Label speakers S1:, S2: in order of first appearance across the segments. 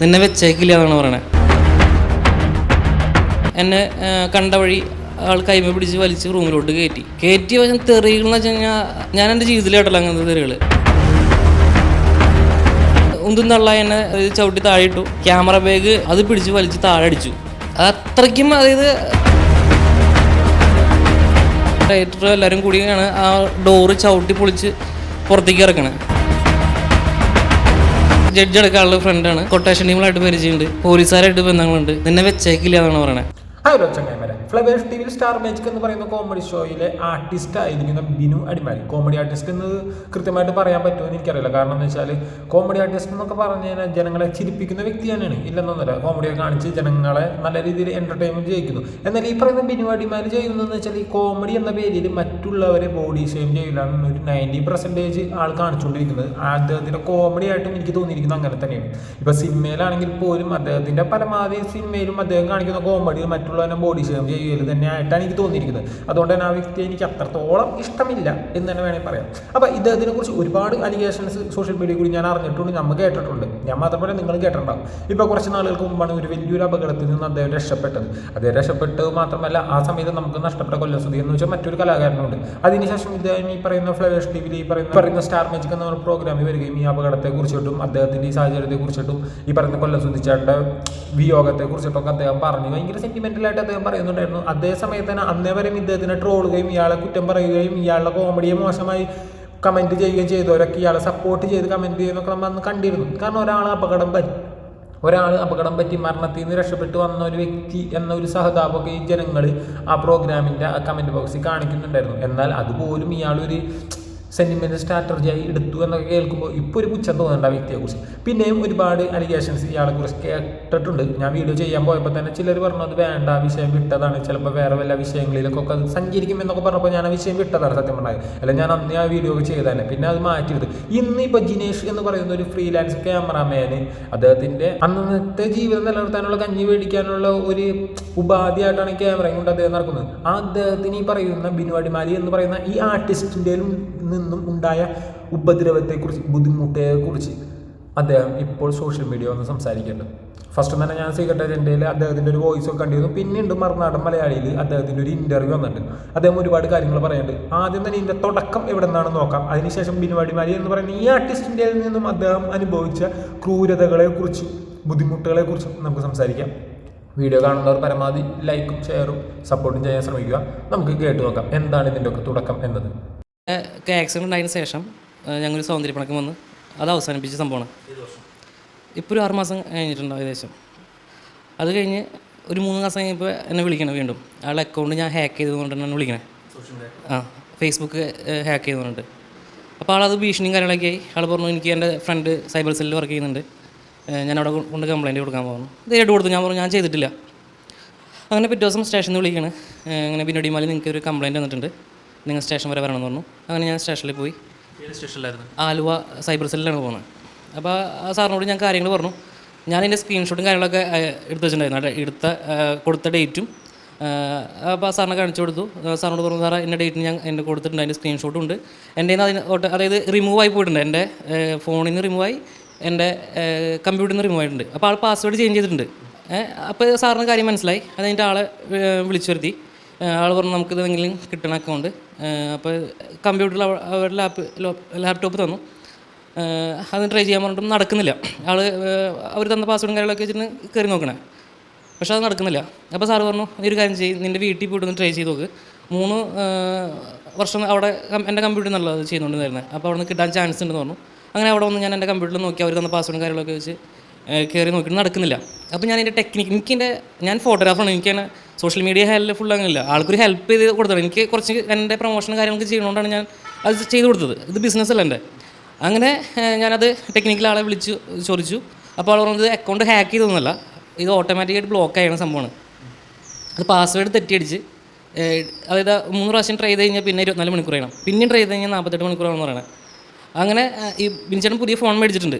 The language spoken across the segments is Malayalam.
S1: നിന്നെ വെച്ചേക്കില്ല എന്നാണ് പറയണേ. എന്നെ കണ്ട വഴി ആൾ കൈമ പിടിച്ച് വലിച്ച് റൂമിലോട്ട് കയറ്റി. കയറ്റി പക്ഷേ തെറികൾ എന്ന് വെച്ച് ഞാൻ എന്റെ ജീവിതത്തിലായിട്ടല്ല അങ്ങനത്തെ തെറികൾ ഉന്തും തള്ള എന്നെ ചവിട്ടി താഴെ ഇട്ടു. ക്യാമറ ബാഗ് അത് പിടിച്ച് വലിച്ച് താഴെ അടിച്ചു. അത് അത്രയ്ക്കും അതായത് ഡയറക്ടർ എല്ലാവരും കൂടിയാണ് ആ ഡോറ് ചവിട്ടി പൊളിച്ച് പുറത്തേക്ക് ഇറക്കണേ. ജഡ്ജ് എടുക്കാനുള്ള ഫ്രണ്ടാണ് കൊട്ടേഷൻ ടീമിലായിട്ട് പരിചയമുണ്ട്. പോലീസുകാരായിട്ട് ബന്ധങ്ങളുണ്ട്. നിന്നെ വെച്ചേക്കില്ല എന്നാണ് പറയണത്
S2: ഹലോ ചങ്ങായിമാരെ ഫ്ലവേഴ്സ് ടി വിയിൽ സ്റ്റാർ മാജിക് എന്ന് പറയുന്ന കോമഡി ഷോയിലെ ആർട്ടിസ്റ്റ് ആയിരിക്കുന്ന ബിനു അടിമാലി. കോമഡി ആർട്ടിസ്റ്റ് എന്ന് കൃത്യമായിട്ട് പറയാൻ പറ്റുമോ എന്ന് എനിക്കറിയില്ല. കാരണം എന്ന് വെച്ചാൽ കോമഡി ആർട്ടിസ്റ്റ് എന്നൊക്കെ പറഞ്ഞു കഴിഞ്ഞാൽ ജനങ്ങളെ ചിരിപ്പിക്കുന്ന വ്യക്തി തന്നെയാണ്. ഇല്ലെന്നൊന്നുമില്ല. കോമഡിയെ കാണിച്ച് ജനങ്ങളെ നല്ല രീതിയിൽ എന്റർടൈൻമെന്റ് ചെയ്യിക്കുന്നു. എന്നാൽ ഈ പറയുന്ന ബിനു അടിമാലി ചെയ്യുന്നതെന്ന് വെച്ചാൽ ഈ കോമഡി എന്ന പേരിൽ മറ്റുള്ളവരെ ബോഡി ഷെയിം ചെയ്യലാണ് ഒരു നയന്റി പെർസെന്റേജ് ആൾ കാണിച്ചുകൊണ്ടിരിക്കുന്നത്. അദ്ദേഹത്തിന്റെ കോമഡി ആയിട്ടും എനിക്ക് തോന്നിയിരിക്കുന്നത് അങ്ങനെ തന്നെയാണ്. ഇപ്പോൾ സിനിമയിലാണെങ്കിൽ പോലും അദ്ദേഹത്തിന്റെ പരമാവധി സിനിമയിലും അദ്ദേഹം കാണിക്കുന്ന കോമഡി മറ്റുള്ളവരെ ബോഡി ഷെയിം ചെയ്യൽ തന്നെ ആയിട്ടാണ് എനിക്ക് തോന്നിയിരിക്കുന്നത്. അതുകൊണ്ട് തന്നെ ആ വ്യക്തിയെ എനിക്ക് അത്രത്തോളം ഇഷ്ടമില്ല എന്ന് തന്നെ വേണമെങ്കിൽ പറയാം. അപ്പോൾ ഇത് ഇതിനെക്കുറിച്ച് ഒരുപാട് അലിഗേഷൻസ് സോഷ്യൽ മീഡിയയിൽ കൂടി ഞാൻ അറിഞ്ഞിട്ടുണ്ട് നമ്മൾ കേട്ടിട്ടുണ്ട്. ഞാൻ മാത്രമല്ല നിങ്ങൾ കേട്ടിട്ടുണ്ടാവും. ഇപ്പോൾ കുറച്ച് നാളുകൾക്ക് മുമ്പാണ് ഒരു വലിയൊരു അപകടത്തിൽ നിന്ന് അദ്ദേഹം രക്ഷപ്പെട്ടത്. അദ്ദേഹം രക്ഷപ്പെട്ടത് മാത്രമല്ല ആ സമയത്ത് നമുക്ക് നഷ്ടപ്പെട്ട കൊല്ലസുതി എന്ന് വെച്ചാൽ മറ്റൊരു കലാകാരനുണ്ട്. അതിനുശേഷം ഇദ്ദേഹം ഈ പറയുന്ന ഫ്ലവേഴ്സ് ടി വിയിൽ ഈ പറയുന്ന പറയുന്ന സ്റ്റാർ മാജിക് എന്ന പ്രോഗ്രാമിൽ വരികയും ഈ അപകടത്തെ കുറിച്ചിട്ടും അദ്ദേഹത്തിന്റെ ഈ സാഹചര്യത്തെ കുറിച്ചിട്ടും ഈ പറയുന്ന കൊല്ലസുതിച്ചേട്ടന്റെ വിയോഗത്തെ കുറിച്ചിട്ടൊക്കെ അദ്ദേഹം പറഞ്ഞു. ഭയങ്കര സെന്റിമെന്റലായിട്ട് അദ്ദേഹം പറയുന്നുണ്ടായിരുന്നു അതേ സമയത്ത് തന്നെ അന്നേ വരെയും ഇദ്ദേഹത്തിനെ ട്രോളുകയും ഇയാളെ കുറ്റം പറയുകയും ഇയാളുടെ കോമഡിയെ മോശമായി കമന്റ് ചെയ്യുകയും ചെയ്തവരൊക്കെ ഇയാളെ സപ്പോർട്ട് ചെയ്ത് കമന്റ് ചെയ്യുന്നൊക്കെ നമ്മൾ അന്ന് കണ്ടിരുന്നു. കാരണം ഒരാൾ അപകടം പറ്റി ഒരാൾ അപകടം പറ്റി മരണത്തിൽ നിന്ന് രക്ഷപ്പെട്ട് വന്ന ഒരു വ്യക്തി എന്ന ഒരു സഹതാപമൊക്കെ ഈ ജനങ്ങൾ ആ പ്രോഗ്രാമിന്റെ കമന്റ് ബോക്സിൽ കാണിക്കുന്നുണ്ടായിരുന്നു. എന്നാൽ അതുപോലും ഇയാളൊരു സെന്റിമെന്റ് സ്ട്രാറ്റജിയായി എടുത്തു എന്നൊക്കെ കേൾക്കുമ്പോൾ ഇപ്പോൾ ഒരു പുച്ഛം തോന്നുന്നുണ്ട് ആ വ്യക്തിയെക്കുറിച്ച് പിന്നെയും ഒരുപാട് അലിഗേഷൻസ് ഇയാളെ കുറിച്ച് കേട്ടിട്ടുണ്ട്. ഞാൻ വീഡിയോ ചെയ്യാൻ പോയപ്പോൾ തന്നെ ചിലർ പറഞ്ഞു അത് വേണ്ട ആ വിഷയം വിട്ടതാണ്. ചിലപ്പോൾ വേറെ വല്ല വിഷയങ്ങളിലൊക്കെ അത് സഞ്ചരിക്കും എന്നൊക്കെ പറഞ്ഞപ്പോൾ ഞാൻ ആ വിഷയം വിട്ടതാണ് സത്യം പറഞ്ഞത് അല്ല ഞാൻ അന്ന് ആ വീഡിയോ ഒക്കെ ചെയ്തതന്നെ പിന്നെ അത് മാറ്റിയത്. ഇന്ന് ഇപ്പോൾ ജിനേഷ് എന്ന് പറയുന്ന ഒരു ഫ്രീലാൻസ് ക്യാമറാമാന് അദ്ദേഹത്തിന്റെ അന്നത്തെ ജീവിതം നിലനിർത്താനുള്ള കഞ്ഞി മേടിക്കാനുള്ള ഒരു ഉപാധിയായിട്ടാണ് ക്യാമറയും കൊണ്ട് അദ്ദേഹം നടക്കുന്നത്. ആ അദ്ദേഹത്തിന് ഈ പറയുന്ന ബിനുവാടിമാലി എന്ന് പറയുന്ന ഈ ആർട്ടിസ്റ്റിന്റെ നിന്നും ഉണ്ടായ ഉപദ്രവത്തെക്കുറിച്ച് ബുദ്ധിമുട്ടെക്കുറിച്ച് അദ്ദേഹം ഇപ്പോൾ സോഷ്യൽ മീഡിയ ഒന്ന് സംസാരിക്കുന്നുണ്ട്. ഫസ്റ്റ് തന്നെ ഞാൻ സീക്രട്ട് അജണ്ടയിൽ അദ്ദേഹത്തിന്റെ ഒരു വോയിസ് ഒക്കെ കണ്ടിരുന്നു. പിന്നീട് മറുനാടൻ മലയാളിയിൽ അദ്ദേഹത്തിന്റെ ഒരു ഇന്റർവ്യൂ വന്നിട്ടുണ്ട്. അദ്ദേഹം ഒരുപാട് കാര്യങ്ങൾ പറയുന്നുണ്ട് ആദ്യം തന്നെ ഇതിന്റെ തുടക്കം എവിടെ നിന്നാണെന്ന് നോക്കാം അതിനുശേഷം ബിനുവാടിമാരി എന്ന് പറയുന്ന ഈ ആർട്ടിസ്റ്റിന്റെ നിന്നും അദ്ദേഹം അനുഭവിച്ച ക്രൂരതകളെക്കുറിച്ച് ബുദ്ധിമുട്ടുകളെക്കുറിച്ചും നമുക്ക് സംസാരിക്കാം. വീഡിയോ കാണുന്നവർ പരമാവധി ലൈക്കും ഷെയറും സപ്പോർട്ടും ചെയ്യാൻ ശ്രമിക്കുക. നമുക്ക് കേട്ട് നോക്കാം. എന്താണ് ഇതിന്റെ ഒക്കെ തുടക്കം എന്നത്?
S1: ആക്സിഡന്റ് ഉണ്ടായതിന് ശേഷം ഞങ്ങൾ സൗന്ദര്യപ്പണക്കം വന്ന് അത് അവസാനിപ്പിച്ച സംഭവമാണ്. ഇപ്പോൾ ഒരു ആറുമാസം കഴിഞ്ഞിട്ടുണ്ട് ഏകദേശം. അത് കഴിഞ്ഞ് ഒരു മൂന്ന് മാസം കഴിഞ്ഞപ്പോൾ എന്നെ വിളിക്കണം വീണ്ടും. ആളുടെ അക്കൗണ്ട് ഞാൻ ഹാക്ക് ചെയ്തുകൊണ്ടാണ് തന്നെ വിളിക്കണേ. ആ ഫേസ്ബുക്ക് ഹാക്ക് ചെയ്തുകൊണ്ട് അപ്പോൾ ആളത് ഭീഷണിയും കാര്യങ്ങളൊക്കെ ആയി. ആൾ പറഞ്ഞു എനിക്ക് എന്റെ ഫ്രണ്ട് സൈബർ സെല്ലിൽ വർക്ക് ചെയ്യുന്നുണ്ട്. ഞാൻ അവിടെ കൊണ്ട് കംപ്ലയിന്റ് കൊടുക്കാൻ പോകുന്നു ധൈര്യമായിട്ട് കൊടുത്തു. ഞാൻ പറഞ്ഞു ഞാൻ ചെയ്തിട്ടില്ല. അങ്ങനെ പിറ്റേ ദിവസം സ്റ്റേഷനിൽ വിളിക്കണേ. അങ്ങനെ പിന്നെ അങ്ങനെ ബിനോടിമാലി നിങ്ങൾക്ക് ഒരു കംപ്ലയിന്റ് വന്നിട്ടുണ്ട്. നിങ്ങൾ സ്റ്റേഷൻ വരെ വരണമെന്ന് പറഞ്ഞു. അങ്ങനെ ഞാൻ സ്റ്റേഷനിൽ പോയി.
S3: സ്റ്റേഷനിലായിരുന്നു?
S1: ആലുവ സൈബർ സെല്ലിലാണ് പോകുന്നത് അപ്പോൾ ആ സാറിനോട് ഞാൻ കാര്യങ്ങൾ പറഞ്ഞു. ഞാൻ എന്റെ സ്ക്രീൻഷോട്ടും കാര്യങ്ങളൊക്കെ എടുത്തു എടുത്ത് വെച്ചിട്ടുണ്ടായിരുന്നു. എടുത്ത കൊടുത്ത ഡേറ്റും അപ്പോൾ ആ സാറിനെ കാണിച്ചു കൊടുത്തു. സാറിനോട് പറഞ്ഞു സാറേ എന്റെ ഡേറ്റ് ഞാൻ എന്റെ കൊടുത്തിട്ടുണ്ട്. അതിന്റെ സ്ക്രീൻഷോട്ടും ഉണ്ട്. എന്റെ അതിന് അതായത് റിമൂവ് ആയി പോയിട്ടുണ്ട്. എന്റെ ഫോണിൽ നിന്ന് റിമൂവ് ആയി എന്റെ കമ്പ്യൂട്ടറിൽ നിന്ന് റിമൂവ് ആയിട്ടുണ്ട്. അപ്പോൾ ആൾ പാസ്വേഡ് ചേഞ്ച് ചെയ്തിട്ടുണ്ട്. അപ്പോൾ സാറിന് കാര്യം മനസ്സിലായി. അത് കഴിഞ്ഞിട്ട് ആളെ വിളിച്ചു വരുത്തി. ആൾ പറഞ്ഞു നമുക്കിത് ഇതെങ്കിലും കിട്ടണ അക്കൗണ്ട് അപ്പോൾ കമ്പ്യൂട്ടറിൽ അവർ ലാപ്പ് ലാപ്ടോപ്പ് തന്നു. അത് ട്രൈ ചെയ്യാൻ പറഞ്ഞിട്ടും നടക്കുന്നില്ല. ആൾ അവർ തന്ന പാസ്വേഡും കാര്യങ്ങളൊക്കെ വെച്ചിട്ട് കയറി നോക്കണേ. പക്ഷെ അത് നടക്കുന്നില്ല. അപ്പോൾ സാറ് പറഞ്ഞു ഒരു കാര്യം ചെയ്യും നിന്റെ വീട്ടിൽ പോയിട്ട് ഒന്ന് ട്രൈ ചെയ്ത് നോക്ക്. മൂന്ന് വർഷം അവിടെ എന്റെ കമ്പ്യൂട്ടറിൽ നല്ലത് അത് ചെയ്യുന്നുണ്ടായിരുന്നത് അപ്പോൾ അവിടെ നിന്ന് കിട്ടാൻ ചാൻസ് ഉണ്ടെന്ന് പറഞ്ഞു. അങ്ങനെ അവിടെ വന്ന് ഞാൻ എന്റെ കമ്പ്യൂട്ടറിൽ നോക്കി അവർ തന്ന പാസ്വേഡും കാര്യങ്ങളൊക്കെ വെച്ച് കയറി നോക്കിയിട്ട് നടക്കുന്നില്ല. അപ്പോൾ ഞാൻ എന്റെ ടെക്നിക്ക് എനിക്ക് എന്റെ ഞാൻ ഫോട്ടോഗ്രാഫറാണ് എനിക്ക് തന്നെ സോഷ്യൽ മീഡിയ ഹെൽപ്പ് ഫുൾ അങ്ങനെയില്ല. ആൾക്കൊരു ഹെൽപ്പ് ചെയ്ത് കൊടുത്തത് എനിക്ക് കുറച്ച് എന്റെ പ്രൊമോഷൻ കാര്യങ്ങളൊക്കെ ചെയ്യണോണ്ടാണ് ഞാൻ അത് ചെയ്ത് കൊടുത്തത്. ഇത് ബിസിനസ്സല്ല എന്റെ. അങ്ങനെ ഞാനത് ടെക്നിക്കൽ ആളെ വിളിച്ചു ചോദിച്ചു. അപ്പോൾ ആൾ പറഞ്ഞത് അക്കൗണ്ട് ഹാക്ക് ചെയ്തൊന്നുമല്ല ഇത് ഓട്ടോമാറ്റിക്കായിട്ട് ബ്ലോക്ക് ആയണ സംഭവമാണ്. അത് പാസ്വേഡ് തെറ്റിയടിച്ച് അതായത് മൂന്ന് പ്രാവശ്യം ട്രൈ ചെയ്ത് കഴിഞ്ഞാൽ പിന്നെ ഇരുപത്തിനാല് മണിക്കൂർ ചെയ്യണം പിന്നെയും ട്രൈ ചെയ്ത് കഴിഞ്ഞാൽ നാൽപ്പത്തെട്ട് മണിക്കൂറാണെന്ന് പറയണത് അങ്ങനെ ഈ ബിൻചേട്ടൻ പുതിയ ഫോൺ മേടിച്ചിട്ടുണ്ട്.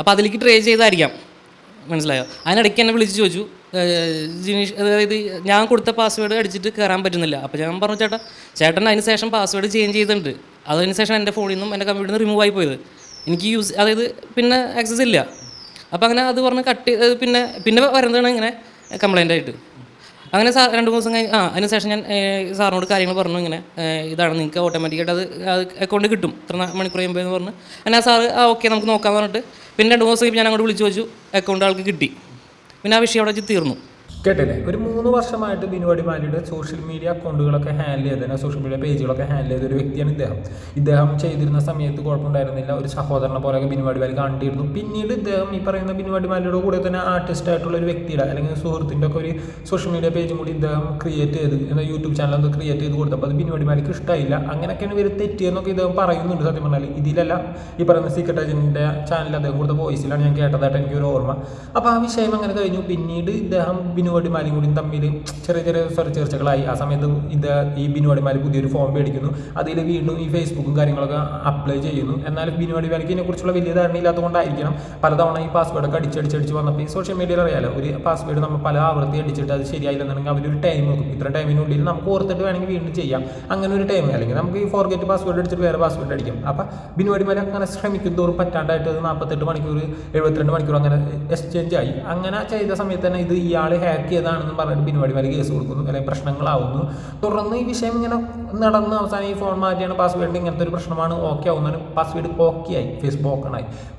S1: അപ്പോൾ അതിലേക്ക് ട്രേ ചെയ്തായിരിക്കാം. മനസ്സിലായോ? അതിനിടയ്ക്ക് എന്നെ വിളിച്ച് ചോദിച്ചു ജിനീഷ് അതായത് ഞാൻ കൊടുത്ത പാസ്വേഡ് അടിച്ചിട്ട് കയറാൻ പറ്റുന്നില്ല. അപ്പോൾ ഞാൻ പറഞ്ഞു ചേട്ടാ ചേട്ടൻ അതിന് ശേഷം പാസ്വേഡ് ചേഞ്ച് ചെയ്തിട്ടുണ്ട്. അതിന് ശേഷം എന്റെ ഫോണിൽ നിന്നും എന്റെ കമ്പ്യൂട്ടറിൽ നിന്ന് റിമൂവ് ആയി പോയത്. എനിക്ക് യൂസ് അതായത് പിന്നെ ആക്സസ് ഇല്ല. അപ്പോൾ അങ്ങനെ അത് പറഞ്ഞ് കട്ട് പിന്നെ പിന്നെ വരുന്നതാണ് ഇങ്ങനെ കംപ്ലൈന്റ് ആയിട്ട്. അങ്ങനെ സാർ രണ്ട് മൂന്ന് ദിവസം കഴിഞ്ഞ് ആ അതിന് ശേഷം ഞാൻ സാറിനോട് കാര്യങ്ങൾ പറഞ്ഞു ഇങ്ങനെ ഇതാണ് നിങ്ങൾക്ക് ഓട്ടോമാറ്റിക്കായിട്ട് അത് അത് അക്കൗണ്ട് കിട്ടും. ഇത്ര മണിക്കൂർ കഴിയുമ്പോൾ എന്ന് പറഞ്ഞ്. എന്നാൽ സാറ് ആ ഓക്കെ നമുക്ക് നോക്കാമെന്ന് പറഞ്ഞിട്ട്. പിന്നെ രണ്ട് മൂന്ന് ദിവസം ഞാൻ അങ്ങോട്ട് വിളിച്ചു ചോദിച്ചു അക്കൗണ്ട് ആൾക്ക് കിട്ടി. പിന്നെ ആ വിഷയം അവിടെ വെച്ച് തീർന്നു.
S2: കേട്ടില്ലേ? ഒരു മൂന്ന് വർഷമായിട്ട് ബിനുവാടി മാലിയുടെ സോഷ്യൽ മീഡിയ അക്കൗണ്ടുകളൊക്കെ ഹാൻഡിൽ ചെയ്തതിന് സോഷ്യൽ മീഡിയ പേജുകളൊക്കെ ഹാൻഡിൽ ചെയ്ത ഒരു വ്യക്തിയാണ് ഇദ്ദേഹം. ഇദ്ദേഹം ചെയ്തിരുന്ന സമയത്ത് കുഴപ്പമുണ്ടായിരുന്നില്ല. ഒരു സഹോദരനെ പോലെയൊക്കെ ബിനുവാടി മാലി കണ്ടിരുന്നു. പിന്നീട് ഇദ്ദേഹം ഈ പറയുന്ന ബിനുവാടി മാലിയുടെ കൂടെ തന്നെ ആർട്ടിസ്റ്റ് ആയിട്ടുള്ള ഒരു വ്യക്തിയുടെ അല്ലെങ്കിൽ സുഹൃത്തിന്റെ ഒക്കെ ഒരു സോഷ്യൽ മീഡിയ പേജും കൂടി ഇദ്ദേഹം ക്രിയേറ്റ് ചെയ്ത് യൂട്യൂബ് ചാനൽ ഒന്ന് ക്രിയേറ്റ് ചെയ്ത് കൊടുത്തപ്പോൾ അത് ബിനുവാടി മാലിക്ക് ഇഷ്ടമായില്ല അങ്ങനെയൊക്കെയാണ് ഇവർ തെറ്റിയെന്നൊക്കെ ഇദ്ദേഹം പറയുന്നുണ്ട്. സത്യം പറഞ്ഞാൽ ഇതിലല്ല ഈ പറയുന്ന സീക്രട്ട് ഏജന്റിന്റെ ചാനൽ അദ്ദേഹം കൊടുത്ത വോയിസിലാണ് ഞാൻ കേട്ടതായിട്ട് എനിക്കൊരു ഓർമ്മ. അപ്പോൾ ആ വിഷയം അങ്ങനെ കഴിഞ്ഞു. പിന്നീട് ഇദ്ദേഹം ബിനു അടിമാലിയും കൂടി തമ്മിൽ ചെറിയ ചെറിയ ചർച്ചകളായി. ആ സമയത്ത് ഇത് ഈ ബിനുവാടിമാർ പുതിയൊരു ഫോം മേടിക്കുന്നു. അതിൽ വീണ്ടും ഈ ഫേസ്ബുക്കും കാര്യങ്ങളൊക്കെ അപ്ലൈ ചെയ്യുന്നു. എന്നാൽ ബിനുവാടി അടിമാലിക്ക് ഇതിനെക്കുറിച്ചുള്ള വലിയ ധാരണ ഇല്ലാത്തതുകൊണ്ടായിരിക്കണം പലതവണ ഈ പാസ്വേഡൊക്കെ അടിച്ചടിച്ചടിച്ച് വന്നപ്പോൾ ഈ സോഷ്യൽ മീഡിയയിൽ അറിയാലോ ഒരു പാസ്വേഡ് നമ്മൾ പല ആവൃത്തി അടിച്ചിട്ട് അത് ശരിയായില്ലെന്നുണ്ടെങ്കിൽ അവരൊരു ടൈം നോക്കും. ഇത്ര ടൈമിനുള്ളിൽ നമുക്ക് ഓർത്തിട്ട് വേണമെങ്കിൽ വീണ്ടും ചെയ്യാം. അങ്ങനെ ഒരു ടൈം അല്ലെങ്കിൽ നമുക്ക് ഈ ഫോർഗെറ്റ് പാസ്വേഡ് അടിച്ചിട്ട് വേറെ പാസ്വേഡ് അടിക്കാം. അപ്പം ബിനു അടിമാലി അങ്ങനെ ശ്രമിക്കും തോറും പറ്റാണ്ടായിട്ട് നാൽപ്പത്തെട്ട് മണിക്കൂർ എഴുപത്തിരണ്ട് മണിക്കൂർ അങ്ങനെ എക്സ്ചേഞ്ച് ആയി. അങ്ങനെ ചെയ്ത സമയത്ത് തന്നെ ഇത് ഇയാൾ ഹാക്ക് ചെയ്താണെന്ന് പറഞ്ഞിട്ട് പിൻവാടി അടിമാലി കേസ് കൊടുക്കുന്നു. അല്ലെങ്കിൽ പ്രശ്നങ്ങളാവുന്നു. തുടർന്ന് ഈ വിഷയം ഇങ്ങനെ നടന്ന് അവസാനം ഈ ഫോൺ മാറ്റിയാണ് പാസ്വേഡ് ഇങ്ങനത്തെ ഒരു പ്രശ്നമാണ് ഓക്കെ ആവുന്നതിന് പാസ്വേഡ് ഓക്കെ ആയി ഫേസ്ബുക്ക്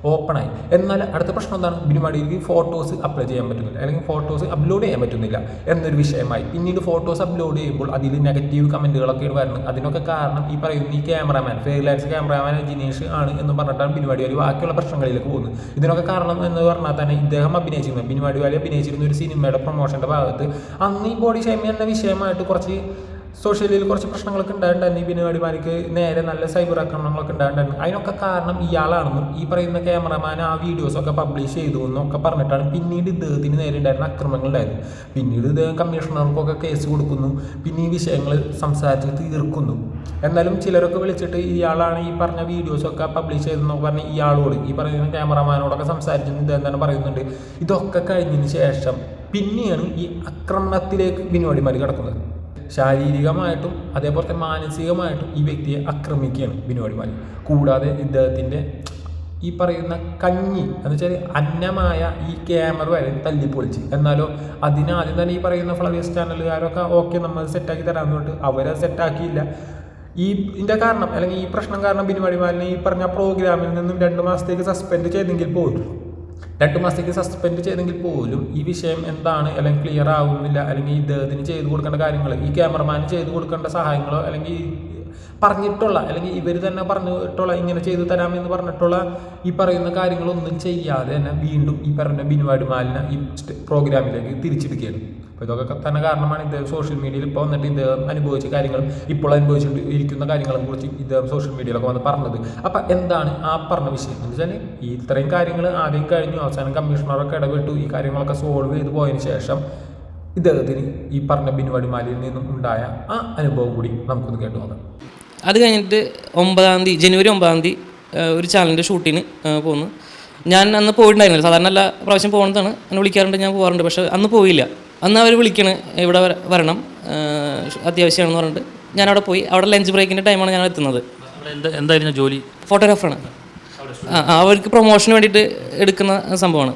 S2: ഓപ്പൺ ആയി എന്നാൽ അടുത്ത പ്രശ്നം എന്താണ്? ബിനുമാടിക്ക് ഫോട്ടോസ് അപ്ലോഡ് ചെയ്യാൻ പറ്റുന്നില്ല. അല്ലെങ്കിൽ ഫോട്ടോസ് അപ്ലോഡ് ചെയ്യാൻ പറ്റുന്നില്ല എന്നൊരു വിഷയമായി. പിന്നീട് ഫോട്ടോസ് അപ്ലോഡ് ചെയ്യുമ്പോൾ അതിൽ നെഗറ്റീവ് കമന്റുകളൊക്കെ വരുന്നത്. അതിനൊക്കെ കാരണം ഈ പറയുന്ന ഈ ക്യാമറാമാൻ ഫെയർലൈൻസ് ക്യാമറാമാൻ ജിനേഷ് ആണ് എന്ന് പറഞ്ഞിട്ടാണ് ബിനുവാടി വാലി ബാക്കിയുള്ള പ്രശ്നങ്ങളിലേക്ക് പോകുന്നത്. ഇതിനൊക്കെ കാരണം എന്ന് പറഞ്ഞാൽ തന്നെ ഇദ്ദേഹം അഭിനയിച്ചിരുന്നത് ബിനുവാടി വാലി അഭിനയിച്ചിരുന്ന ഒരു സിനിമയുടെ പ്രൊമോഷന്റെ ഭാഗത്ത് അന്ന് ഈ ബോഡി എന്ന വിഷയമായിട്ട് കുറച്ച് സോഷ്യലിൽ കുറച്ച് പ്രശ്നങ്ങളൊക്കെ ഉണ്ടായിട്ടുണ്ടായിരുന്നു ഈ ബിനുവാടിമാർക്ക് നേരെ നല്ല സൈബർ ആക്രമണങ്ങളൊക്കെ ഉണ്ടായിട്ടുണ്ടായിരുന്നു അതിനൊക്കെ കാരണം ഇയാളാണെന്നും ഈ പറയുന്ന ക്യാമറമാൻ ആ വീഡിയോസൊക്കെ പബ്ലിഷ് ചെയ്തു എന്നൊക്കെ പറഞ്ഞിട്ടാണ് പിന്നീട് ഇദ്ദേഹത്തിന് നേരെ ഉണ്ടായിരുന്ന അക്രമങ്ങൾ ഉണ്ടായത്. പിന്നീട് ഇദ്ദേഹം കമ്മീഷണർക്കൊക്കെ കേസ് കൊടുക്കുന്നു. പിന്നെ ഈ വിഷയങ്ങൾ സംസാരിച്ച് തീർക്കുന്നു. എന്നാലും ചിലരൊക്കെ വിളിച്ചിട്ട് ഇയാളാണ് ഈ പറഞ്ഞ വീഡിയോസൊക്കെ പബ്ലിഷ് ചെയ്തെന്നൊക്കെ പറഞ്ഞ് ഇയാളോട് ഈ പറയുന്ന ക്യാമറമാനോടൊക്കെ സംസാരിച്ചെന്ന് ഇദ്ദേഹം തന്നെ പറയുന്നുണ്ട്. ഇതൊക്കെ കഴിഞ്ഞതിന് ശേഷം പിന്നെയാണ് ഈ ആക്രമണത്തിലേക്ക് ബിനുവാടിമാർ കിടക്കുന്നത്. ശാരീരികമായിട്ടും അതേപോലെ തന്നെ മാനസികമായിട്ടും ഈ വ്യക്തിയെ ആക്രമിക്കുകയാണ് ബിനുവാടിമാർ കൂടാതെ ഇദ്ദേഹത്തിന്റെ ഈ പറയുന്ന കഞ്ഞി എന്ന് വെച്ചാൽ അന്നമായ ഈ ക്യാമറ വരെ തല്ലിപ്പൊളിച്ച്. എന്നാലോ അതിനാദ്യം തന്നെ ഈ പറയുന്ന ഫ്ലവേഴ്സ് ചാനലുകാരൊക്കെ ഓക്കെ നമ്മൾ സെറ്റാക്കി തരാമെന്ന് പറഞ്ഞിട്ട് അവരെ സെറ്റാക്കിയില്ല ഈ ഇതിന്റെ കാരണം അല്ലെങ്കിൽ ഈ പ്രശ്നം കാരണം ബിനുവാടിമാലിനെ ഈ പറഞ്ഞ പ്രോഗ്രാമിൽ നിന്നും രണ്ട് മാസത്തേക്ക് സസ്പെൻഡ് ചെയ്തെങ്കിൽ പോലും രണ്ട് മാസത്തേക്ക് സസ്പെൻഡ് ചെയ്തെങ്കിൽ പോലും ഈ വിഷയം എന്താണ് അല്ലെങ്കിൽ ക്ലിയർ ആവുന്നില്ല അല്ലെങ്കിൽ ഇദ്ദേഹത്തിന് ചെയ്തു കൊടുക്കേണ്ട കാര്യങ്ങൾ ഈ ക്യാമറമാന് ചെയ്തു കൊടുക്കേണ്ട സഹായങ്ങളോ അല്ലെങ്കിൽ പറഞ്ഞിട്ടുള്ള അല്ലെങ്കിൽ ഇവർ തന്നെ പറഞ്ഞിട്ടുള്ള ഇങ്ങനെ ചെയ്തു തരാമെന്ന് പറഞ്ഞിട്ടുള്ള ഈ പറയുന്ന കാര്യങ്ങളൊന്നും ചെയ്യാതെ തന്നെ വീണ്ടും ഈ പറഞ്ഞ ബിനുവാട് മാലിന ഈ പ്രോഗ്രാമിലേക്ക് തിരിച്ചെടുക്കുകയാണ് അപ്പോൾ ഇതൊക്കെ തന്നെ കാരണമാണ് ഇദ്ദേഹം സോഷ്യൽ മീഡിയയിൽ ഇപ്പോൾ വന്നിട്ട് ഇദ്ദേഹം അനുഭവിച്ച കാര്യങ്ങളും ഇപ്പോൾ അനുഭവിച്ചിട്ട് ഇരിക്കുന്ന കാര്യങ്ങളെ കുറിച്ച് ഇദ്ദേഹം സോഷ്യൽ മീഡിയയിലൊക്കെ വന്ന് പറഞ്ഞത്. അപ്പോൾ എന്താണ് ആ പറഞ്ഞ വിഷയം? എന്ന് വെച്ചാൽ ഇത്രയും കാര്യങ്ങൾ ആദ്യം കഴിഞ്ഞു അവസാനം കമ്മീഷണറൊക്കെ ഇടപെട്ടു ഈ കാര്യങ്ങളൊക്കെ സോൾവ് ചെയ്ത് പോയതിന് ശേഷം ഇദ്ദേഹത്തിന് ഈ പറഞ്ഞ ബിനുവാടിമാലിയിൽ നിന്നും ഉണ്ടായ ആ അനുഭവം കൂടി നമുക്കൊന്ന് കേട്ടു നോക്കാം.
S1: അത് കഴിഞ്ഞിട്ട് ഒമ്പതാം തീയതി ജനുവരി ഒമ്പതാം തീയതി ഒരു ചാനലിന്റെ ഷൂട്ടിന് പോകുന്നു പോന്നു. ഞാൻ അന്ന് പോയിട്ടുണ്ടായിരുന്നില്ല. സാധാരണ എല്ലാ പ്രാവശ്യം പോകുന്നതാണ് എന്നെ വിളിക്കാറുണ്ട് ഞാൻ പോകാറുണ്ട് പക്ഷേ അന്ന് പോയില്ല. അന്ന് അവർ വിളിക്കണ് ഇവിടെ വര- വരണം അത്യാവശ്യമാണെന്ന് പറഞ്ഞിട്ട്. ഞാൻ അവിടെ പോയി. അവിടെ ലഞ്ച് ബ്രേക്കിന്റെ ടൈമാണ് ഞാൻ എത്തുന്നത്.
S3: എന്തായിരുന്നു ജോലി?
S1: ഫോട്ടോഗ്രാഫറാണ്. ആ ആ, അവർക്ക് പ്രൊമോഷന് വേണ്ടിയിട്ട് എടുക്കുന്ന സംഭവമാണ്.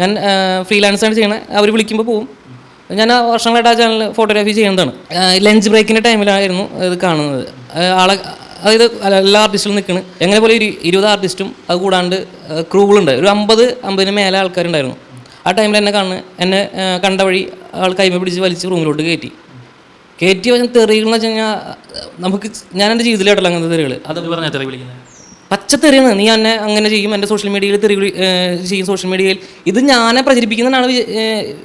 S1: ഞാൻ ഫ്രീലാൻസാണ് ചെയ്യണത് അവർ വിളിക്കുമ്പോൾ പോവും. ഞാൻ ആ വർഷങ്ങളായിട്ട് ആ ചാനൽ ഫോട്ടോഗ്രാഫി ചെയ്യുന്നതാണ്. ലഞ്ച് ബ്രേക്കിന്റെ ടൈമിലായിരുന്നു ഇത് കാണുന്നത്. ആളെ അതായത് എല്ലാ ആർട്ടിസ്റ്റുകളും നിൽക്കണ് എങ്ങനെ പോലെ ഒരു ഇരുപത് ആർട്ടിസ്റ്റും അത് കൂടാണ്ട് ക്രൂകളുണ്ട് ഒരു അമ്പത് അമ്പതിന് മേലെ ആൾക്കാരുണ്ടായിരുന്നു. ആ ടൈമിൽ എന്നെ കാണുന്നത് എന്നെ കണ്ട വഴി ആൾ കൈമ പിടിച്ച് വലിച്ച് റൂമിലോട്ട് കയറ്റി കയറ്റി തെറികൾ എന്ന് വെച്ച് കഴിഞ്ഞാൽ നമുക്ക് ഞാൻ എന്റെ ജീവിതത്തിലായിട്ടല്ല അങ്ങനത്തെ തെറികൾ അത്
S3: പറഞ്ഞാൽ തെറി വിളിക്കുന്നത്
S1: പച്ചത്തെറിയാണ്. നീ എന്നെ അങ്ങനെ ചെയ്യും എന്റെ സോഷ്യൽ മീഡിയയിൽ തെറി ചെയ്യും സോഷ്യൽ മീഡിയയിൽ ഇത് ഞാനെ പ്രചരിപ്പിക്കുന്നതാണ്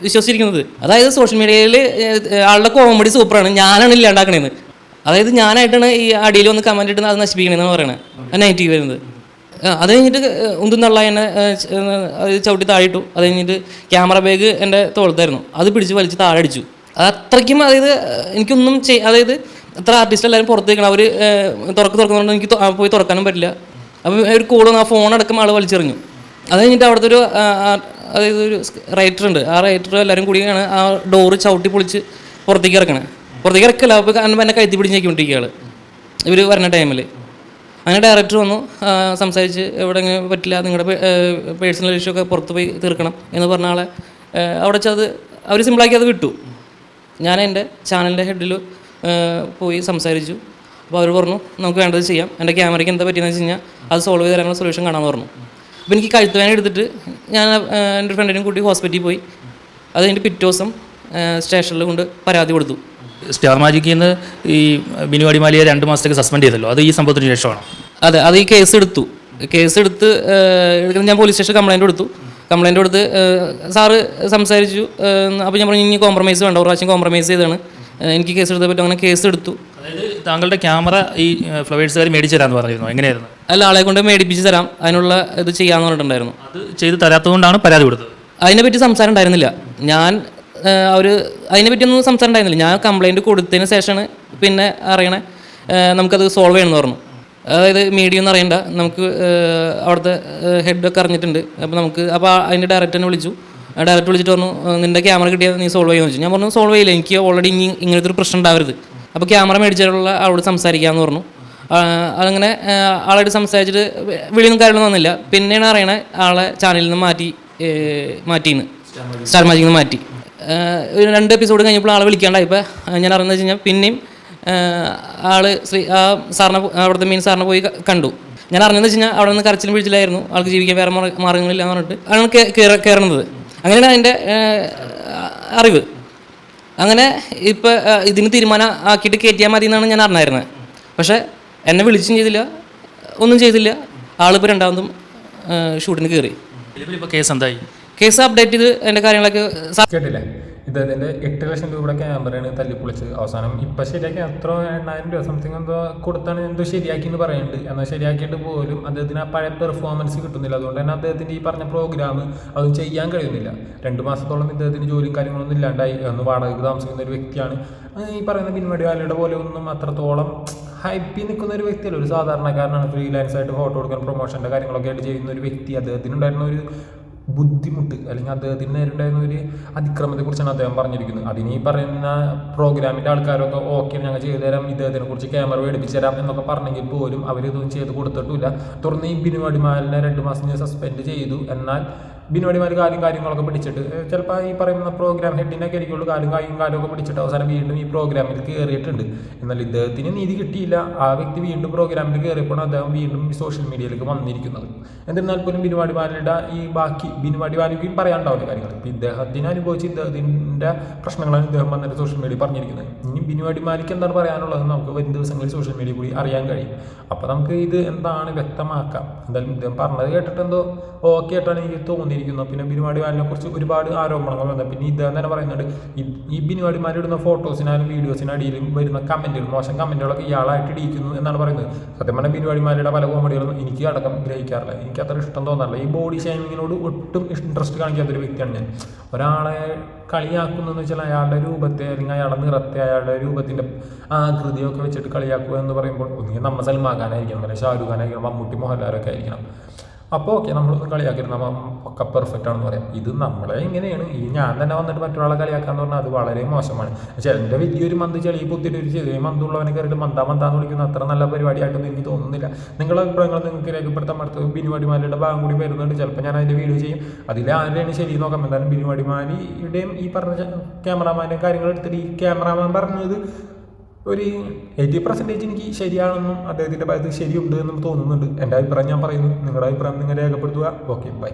S1: വിശ്വസിച്ചിരിക്കുന്നത്. അതായത് സോഷ്യൽ മീഡിയയിൽ ആളുടെ കോമഡി സൂപ്പറാണ് ഞാനാണ് ഇല്ലാണ്ടാക്കണേന്ന് അതായത് ഞാനായിട്ടാണ് ഈ അടിയിൽ വന്ന് കമന്റ് ഇട്ട് അത് നശിപ്പിക്കണേന്ന് പറയണത് നെഗറ്റീവ് വരുന്നത് അത് കഴിഞ്ഞിട്ട് ഉന്തും തള്ള എന്നെ അത് ചവിട്ടി താഴിട്ടു അത് കഴിഞ്ഞിട്ട് ക്യാമറ ബാഗ് എന്റെ തോളത്തായിരുന്നു. അത് പിടിച്ച് വലിച്ച് താഴെ അടിച്ചു. അത് അത്രയ്ക്കും അതായത് എനിക്കൊന്നും ചെയ് അതായത് അത്ര ആർട്ടിസ്റ്റ് എല്ലാവരും പുറത്തേക്കണം. അവർ തുറക്ക് തുറക്കുന്നുണ്ട്. എനിക്ക് പോയി തുറക്കാനും പറ്റില്ല. അപ്പം ഒരു കൂടെ ആ ഫോൺ അടക്കം ആൾ വലിച്ചെറിഞ്ഞു. അത് കഴിഞ്ഞിട്ട് അവിടുത്തെ ഒരു അതായത് ഒരു റൈറ്റർ ഉണ്ട്. ആ റൈറ്റർ എല്ലാവരും കൂടിയാണ് ആ ഡോറ് ചവിട്ടി പൊളിച്ച് പുറത്തേക്ക് ഇറക്കണേ. പുറത്തേക്ക് ഇറക്കില്ല അപ്പോൾ എന്നെ കഴുത്തി പിടിച്ച് ഞെക്കൊണ്ടിരിക്കുക ആൾ ഇവർ വരുന്ന ടൈമിൽ അങ്ങനെ ഡയറക്ടർ വന്നു സംസാരിച്ച് എവിടെ പറ്റില്ല നിങ്ങളുടെ പേഴ്സണൽ ഇഷ്യൂ ഒക്കെ പുറത്ത് പോയി തീർക്കണം എന്ന് പറഞ്ഞ ആളെ അവിടെ വെച്ചത് അവർ സിമ്പിളാക്കി അത് വിട്ടു. ഞാൻ എന്റെ ചാനലിന്റെ ഹെഡിൽ പോയി സംസാരിച്ചു. അപ്പോൾ അവർ പറഞ്ഞു നമുക്ക് വേണ്ടത് ചെയ്യാം. എന്റെ ക്യാമറയ്ക്ക് എന്താ പറ്റിയെന്ന് വെച്ച് കഴിഞ്ഞാൽ അത് സോൾവ് ചെയ്ത് തരാനുള്ള സൊല്യൂഷൻ കാണാമെന്ന് പറഞ്ഞു. അപ്പോൾ എനിക്ക് കഴുത്ത് വേദന എടുത്തിട്ട് ഞാൻ എന്റെ ഫ്രണ്ടിനെയും കൂട്ടി ഹോസ്പിറ്റലിൽ പോയി. അത് കഴിഞ്ഞിട്ട് പിറ്റേ ദിവസം സ്റ്റേഷനിൽ കൊണ്ട് പരാതി കൊടുത്തു.
S3: സ്റ്റാർ മാജിക്കിൽ നിന്ന് ഈ ബിനു അടിമാലിയെ രണ്ട് മാസത്തേക്ക് സസ്പെൻഡ് ചെയ്തല്ലോ. അത് ഈ സംഭവത്തിന് ശേഷമാണ്?
S1: അതെ അത് ഈ കേസ് എടുത്തു. കേസ് എടുത്ത് ഞാൻ പോലീസ് സ്റ്റേഷൻ കംപ്ലൈന്റ് കൊടുത്തു. കംപ്ലൈന്റ് കൊടുത്ത് സാറ് സംസാരിച്ചു അപ്പോൾ ഞാൻ പറഞ്ഞു ഇനി കോംപ്രമൈസ് വേണ്ട. ഒരു പ്രാവശ്യം കോംപ്രമൈസ് ചെയ്താണ് എനിക്ക് കേസ് എടുത്താൽ പറ്റും അങ്ങനെ കേസ് എടുത്തു.
S3: അതായത് താങ്കളുടെ ക്യാമറ ഈ ഫ്ലവേഴ്സുകാർ മേടിച്ചു തരാമെന്ന് പറഞ്ഞിരുന്നു. എങ്ങനെയായിരുന്നു?
S1: അല്ല ആളെ കൊണ്ട് മേടിപ്പിച്ച് തരാം. അതിനുള്ള ഇത് ചെയ്യാന്ന് പറഞ്ഞിട്ടുണ്ടായിരുന്നു.
S3: അത് ചെയ്ത് തരാത്തതുകൊണ്ടാണ് പരാതി കൊടുത്തത്.
S1: അതിനെപ്പറ്റി സംസാരം ഉണ്ടായിരുന്നില്ല. ഞാൻ അവർ അതിനെപ്പറ്റിയൊന്നും സംസാരം ഉണ്ടായിരുന്നില്ല. ഞാൻ കംപ്ലൈന്റ് കൊടുത്തതിന് ശേഷമാണ് പിന്നെ അറിയണേ നമുക്കത് സോൾവ് ചെയ്യണമെന്ന് പറഞ്ഞു. അതായത് മീഡിയം എന്ന് അറിയണ്ട. നമുക്ക് അവിടുത്തെ ഹെഡൊക്കെ അറിഞ്ഞിട്ടുണ്ട്. അപ്പോൾ നമുക്ക് അപ്പോൾ അതിന്റെ ഡയറക്ടറിനെ വിളിച്ചു. ഡയറക്ടർ വിളിച്ചിട്ട് പറഞ്ഞു "ഏഹ്, നിന്റെ ക്യാമറ കിട്ടിയാൽ നീ സോൾവ് ചെയ്യുമെന്ന് വെച്ചു ഞാൻ പറഞ്ഞു സോൾവ് ചെയ്യില്ല. എനിക്ക് ഓൾറെഡി ഇനി ഇങ്ങനത്തെ ഒരു പ്രശ്നം ഉണ്ടാവരുത്. അപ്പോൾ ക്യാമറ മേടിച്ചിട്ടുള്ള ആളോട് സംസാരിക്കാമെന്ന് പറഞ്ഞു. അതങ്ങനെ ആളായിട്ട് സംസാരിച്ചിട്ട് വിളിയൊന്നും കാര്യങ്ങളൊന്നും വന്നില്ല. പിന്നെയാണ് അറിയണേ ആളെ ചാനലിൽ നിന്ന് മാറ്റി മാറ്റിന്ന്. സ്റ്റാർ മാജിക്കിൽ നിന്ന് മാറ്റി. രണ്ട് എപ്പിസോഡ് കഴിഞ്ഞപ്പോൾ ആളെ വിളിക്കാണ്ടായപ്പോൾ ഞാൻ അറിയുന്നത് വെച്ച് കഴിഞ്ഞാൽ പിന്നെയും ആൾ ശ്രീ ആ സാറിനെ അവിടുത്തെ മീൻ സാറിനെ പോയി കണ്ടു. ഞാൻ അറിഞ്ഞതെന്ന് വെച്ച് കഴിഞ്ഞാൽ അവിടെ നിന്ന് കരച്ചിലും പിടിച്ചില്ലായിരുന്നു ആൾക്ക് ജീവിക്കാൻ വേറെ മാർഗ- മാർഗങ്ങളില്ല എന്ന് പറഞ്ഞിട്ട്. ആണ് കേ- കയറ- കയറുന്നത് അങ്ങനെയാണ് അതിന്റെ അറിവ്. അങ്ങനെ ഇപ്പം ഇതിന് തീരുമാനം ആക്കിയിട്ട് കയറ്റിയാൽ മതി എന്നാണ് ഞാൻ അറിഞ്ഞായിരുന്നത് പക്ഷേ എന്നെ വിളിച്ചും ചെയ്തില്ല. ഒന്നും ചെയ്തില്ല. ആളിപ്പോൾ രണ്ടാമതും ഷൂട്ടിന് കയറി
S3: ഇപ്പോൾ കേസ് എന്തായി?
S1: കേസ് അപ്ഡേറ്റ് ചെയ്ത് എന്റെ കാര്യങ്ങളൊക്കെ
S2: കേട്ടില്ലേ? ഇദ്ദേഹത്തിന്റെ എട്ട് ലക്ഷം രൂപയുടെ ക്യാമറയാണ് തല്ലിപ്പൊളിച്ച് അവസാനം ഇപ്പം ശരിയാക്കി എത്ര എണ്ണായിരം രൂപ സംതിങ് എന്തോ കൊടുത്താണ് എന്തോ ശരിയാക്കി എന്ന് പറയുന്നുണ്ട് എന്നാൽ ശരിയാക്കിയിട്ട് പോലും അദ്ദേഹത്തിന് ആ പഴയ പെർഫോമൻസ് കിട്ടുന്നില്ല. അതുകൊണ്ട് തന്നെ അദ്ദേഹത്തിന്റെ ഈ പറഞ്ഞ പ്രോഗ്രാം അതും ചെയ്യാൻ കഴിയുന്നില്ല. രണ്ട് മാസത്തോളം ഇദ്ദേഹത്തിന് ജോലിയും കാര്യങ്ങളൊന്നും ഇല്ലാണ്ടായി. ഒന്ന് വാടകയ്ക്ക് താമസിക്കുന്ന ഒരു വ്യക്തിയാണ്. ഈ പറയുന്ന ബിൻവടിവാലയുടെ പോലെ ഒന്നും അത്രത്തോളം ഹൈപ്പി നിൽക്കുന്ന ഒരു വ്യക്തിയല്ല. ഒരു സാധാരണക്കാരനാണ്. ഫ്രീലാൻസ് ആയിട്ട് ഫോട്ടോ കൊടുക്കാൻ പ്രൊമോഷന്റെ കാര്യങ്ങളൊക്കെ ആയിട്ട് ചെയ്യുന്ന ഒരു വ്യക്തി. അദ്ദേഹത്തിനുണ്ടായിരുന്ന ഒരു ബുദ്ധിമുട്ട് അല്ലെങ്കിൽ അദ്ദേഹത്തിന് നേരിടുന്ന ഒരു അതിക്രമത്തെക്കുറിച്ചാണ് അദ്ദേഹം പറഞ്ഞിരിക്കുന്നത്. അതിന് ഈ പറയുന്ന പ്രോഗ്രാമിന്റെ ആൾക്കാരൊക്കെ ഓക്കെ ഞങ്ങൾ ചെയ്തു തരാം ഇദ്ദേഹത്തിനെ കുറിച്ച് ക്യാമറ മേടിപ്പിച്ച് തരാം എന്നൊക്കെ പറഞ്ഞെങ്കിൽ പോലും അവരിതൊന്നും ചെയ്ത് കൊടുത്തിട്ടില്ല. തുടർന്ന് ഈ ബിനുവാടിമാലിനെ രണ്ട് മാസം സസ്പെൻഡ് ചെയ്തു. എന്നാൽ ബിനുവടിമാർ കാലും കാര്യങ്ങളൊക്കെ പിടിച്ചിട്ട് ചിലപ്പോൾ ഈ പറയുന്ന പ്രോഗ്രാം ഹെഡിനൊക്കെ ആയിരിക്കുള്ളൂ കാലും കായും കാലമൊക്കെ പിടിച്ചിട്ട് അവസാനം വീണ്ടും ഈ പ്രോഗ്രാമിൽ കയറിയിട്ടുണ്ട് എന്നാൽ ഇദ്ദേഹത്തിന് നീതി കിട്ടിയില്ല. ആ വ്യക്തി വീണ്ടും പ്രോഗ്രാമിൽ കയറിയപ്പോഴാണ് അദ്ദേഹം വീണ്ടും സോഷ്യൽ മീഡിയയിലേക്ക് വന്നിരിക്കുന്നത്. എന്നിരുന്നാൽ പോലും ബിനുവാടിമാരുടെ ഈ ബാക്കി ബിനുവാടിമാരിക്കും പറയാനുണ്ടാവില്ല കാര്യങ്ങൾ. ഇപ്പം ഇദ്ദേഹത്തിന് അനുഭവിച്ച് ഇദ്ദേഹത്തിന്റെ പ്രശ്നങ്ങളാണ് ഇദ്ദേഹം വന്നിട്ട് സോഷ്യൽ മീഡിയ പറഞ്ഞിരിക്കുന്നത്. ഇനി ബിനുവാടിമാലിക്ക് എന്താണ് പറയാനുള്ളത്? നമുക്ക് വരും ദിവസങ്ങളിൽ സോഷ്യൽ മീഡിയ കൂടി അറിയാൻ കഴിയും. അപ്പോൾ നമുക്ക് ഇത് എന്താണ് വ്യക്തമാക്കാം? എന്തായാലും ഇദ്ദേഹം പറഞ്ഞത് കേട്ടിട്ടെന്തോ ഓക്കെ ആയിട്ടാണ് എനിക്ക് തോന്നിയിരിക്കുന്നത് പിന്നെ ബിനുവാടിമാരിനെ കുറിച്ച് ഒരുപാട് ആരോപണങ്ങൾ വന്നത് പിന്നെ ഇദ്ദേഹം തന്നെ പറയുന്നുണ്ട് ഈ ബിനുവാടിമാരിടുന്ന ഫോട്ടോസിനാലും വീഡിയോസിനും അടിയിലും വരുന്ന കമന്റുകൾ മോശം കമന്റുകളൊക്കെ ഇയാളായിട്ട് ഇടിക്കുന്നു എന്നാണ് പറയുന്നത്. സത്യം പറഞ്ഞാൽ ബിനുവാടിമാരുടെ പല കോമഡികളും എനിക്ക് അടക്കം ഗ്രഹിക്കാറില്ല. എനിക്ക് അത്ര ഇഷ്ടം തോന്നാറില്ല. ഈ ബോഡി ഷേമിങ്ങിനോട് ഒട്ടും ഇൻട്രസ്റ്റ് കാണിക്കാത്ത ഒരു വ്യക്തിയാണ് ഞാൻ. ഒരാളെ കളിയാക്കുന്നതെന്ന് വെച്ചാൽ അയാളുടെ രൂപത്തെ അല്ലെങ്കിൽ അയാളുടെ നിറത്തെ അയാളുടെ രൂപത്തിന്റെ ആകൃതിയൊക്കെ വെച്ചിട്ട് കളിയാക്കുക എന്ന് പറയുമ്പോൾ ഒന്നുകിൽ നമ്മൾ സൽമാൻ ഖാനായിരിക്കണം അല്ലെങ്കിൽ ഖാനായിരിക്കണം മമ്മൂട്ടി മോഹൻലാലൊക്കെ ആയിരിക്കണം. അപ്പോൾ ഓക്കെ നമ്മളൊന്നും കളിയാക്കരുത് നമ്മൾ ഒക്കെ പെർഫെക്റ്റ് ആണെന്ന് പറയാം. ഇത് നമ്മളെ ഇങ്ങനെയാണ്. ഈ ഞാൻ തന്നെ വന്നിട്ട് മറ്റൊരാളെ കളിയാക്കാന്ന് പറഞ്ഞാൽ അത് വളരെ മോശമാണ്. പക്ഷേ എന്റെ വലിയൊരു മന്ത് ചെളി പൊത്തിട്ട് ഒരു ചെറിയ മന്തുള്ളവനെ കയറിയിട്ട് മന്ദാ മന്ദാന്ന് വിളിക്കുന്ന അത്ര നല്ല പരിപാടിയായിട്ടൊന്നും എനിക്ക് തോന്നുന്നില്ല. നിങ്ങളുടെ അഭിപ്രായങ്ങൾ നിങ്ങൾക്ക് രേഖപ്പെടുത്താൻ അടുത്ത് ബിനുവാടിമാരുടെ ഭാഗം കൂടി വരുന്നുണ്ട്. ചിലപ്പോൾ ഞാൻ അതിന്റെ വീഡിയോ ചെയ്യും. അതിൽ ആരുടെയാണ് ശരി നോക്കാം. എന്തായാലും ബിനുവാടിമാരിയുടെയും ഈ പറഞ്ഞ ക്യാമറാമാന്റെ കാര്യങ്ങൾ എടുത്തിട്ട് ഈ ക്യാമറാമാൻ പറഞ്ഞത് ഒരു എയ്റ്റി പെർസെന്റേജ് എനിക്ക് ശരിയാണെന്നും അദ്ദേഹത്തിന്റെ ഭാഗത്ത് ശരിയുണ്ട് എന്നും തോന്നുന്നുണ്ട്. എന്റെ അഭിപ്രായം ഞാൻ പറയുന്നു. നിങ്ങളുടെ അഭിപ്രായം നിങ്ങൾ രേഖപ്പെടുത്തുക. Okay bye